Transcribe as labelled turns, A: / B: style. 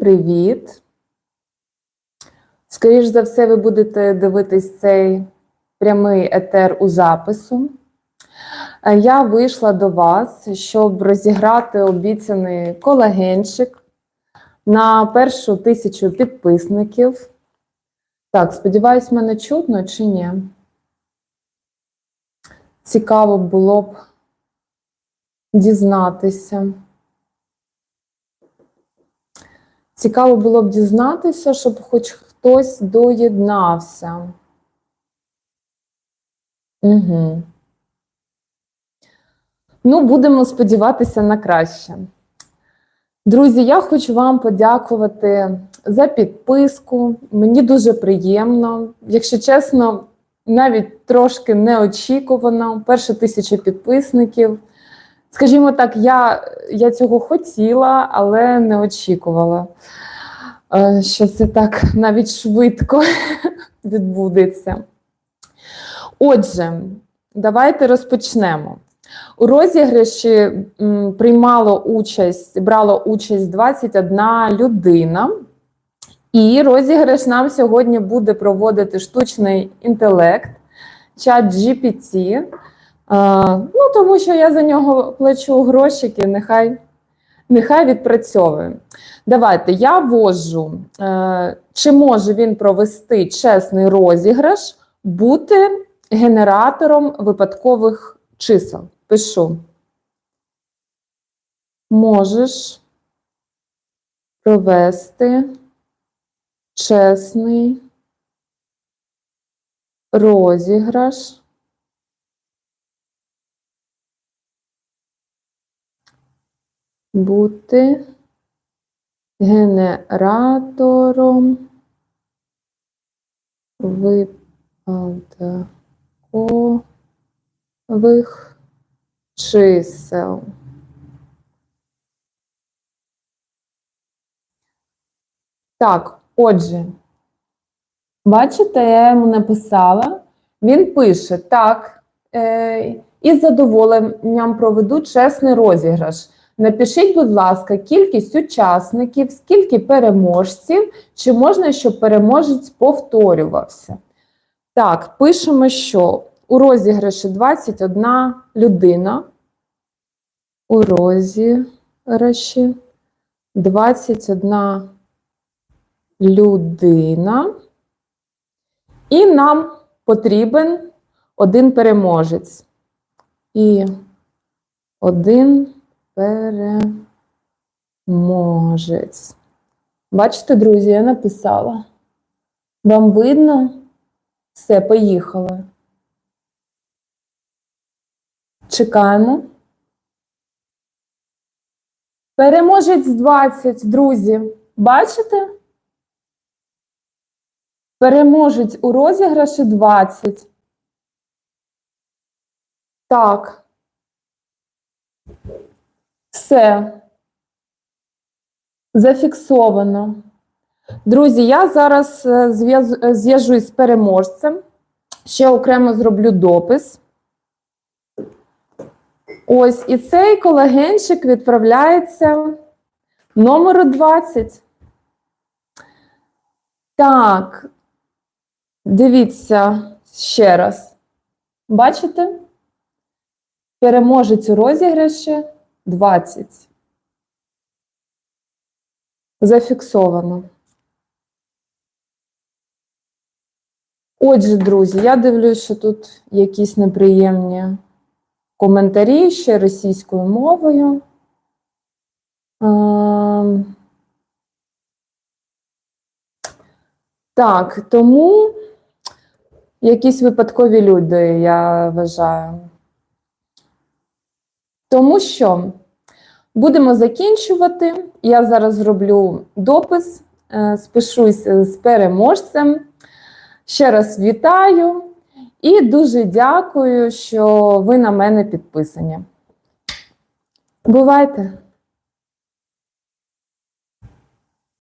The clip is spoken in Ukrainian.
A: привіт! Скоріш за все, ви будете дивитись цей прямий етер у запису. Е, Я вийшла до вас, щоб розіграти обіцяний колагенчик на першу тисячу підписників. Так, сподіваюсь, мене чутно чи ні? Цікаво було б дізнатися. Цікаво було б дізнатися, щоб хоч хтось доєднався. Угу. Ну, будемо сподіватися на краще. Друзі, я хочу вам подякувати за підписку. Мені дуже приємно. Якщо чесно, навіть трошки неочікувано. Перша тисяча підписників. Скажімо так, я, я цього хотіла, але не очікувала, е, що це так навіть швидко відбудеться. Отже, давайте розпочнемо. У розіграші приймало участь, брало участь 21 людина, і розіграш нам сьогодні буде проводити штучний інтелект, чат GPT. Е, ну, тому що я за нього плачу грошики, нехай, нехай відпрацьовує. Давайте я ввожу, е, чи може він провести чесний розіграш, бути генератором випадкових чисел. Пишу. Можеш провести чесний розіграш. Бути генератором випадкових чисел. Так, отже, бачите, я йому написала. Він пише: так, е, із задоволенням проведу чесний розіграш. Напишіть, будь ласка, кількість учасників, скільки переможців, чи можна, щоб переможець повторювався. Так, пишемо, що у розіграші 21 людина. У розіграші 21 людина. І нам потрібен один переможець. І один переможець. Бачите, друзі, я написала. Вам видно? Все, поїхали. Чекаємо. Переможець 20, друзі. Бачите? Переможець у розіграші 20. Так. Все. Зафіксовано. Друзі, я зараз е, зв'яжусь з переможцем. Ще окремо зроблю допис. Ось, і цей колагенчик відправляється номеру 20. Так, дивіться ще раз. Бачите? Переможець у розіграші 20. Зафіксовано. Отже, друзі, я дивлюсь, що тут якісь неприємні коментарі ще російською мовою. Ем, Так, тому якісь випадкові люди, я вважаю. Тому що будемо закінчувати. Я зараз зроблю допис, е, спишусь з переможцем. Ще раз вітаю і дуже дякую, що ви на мене підписані. Бувайте!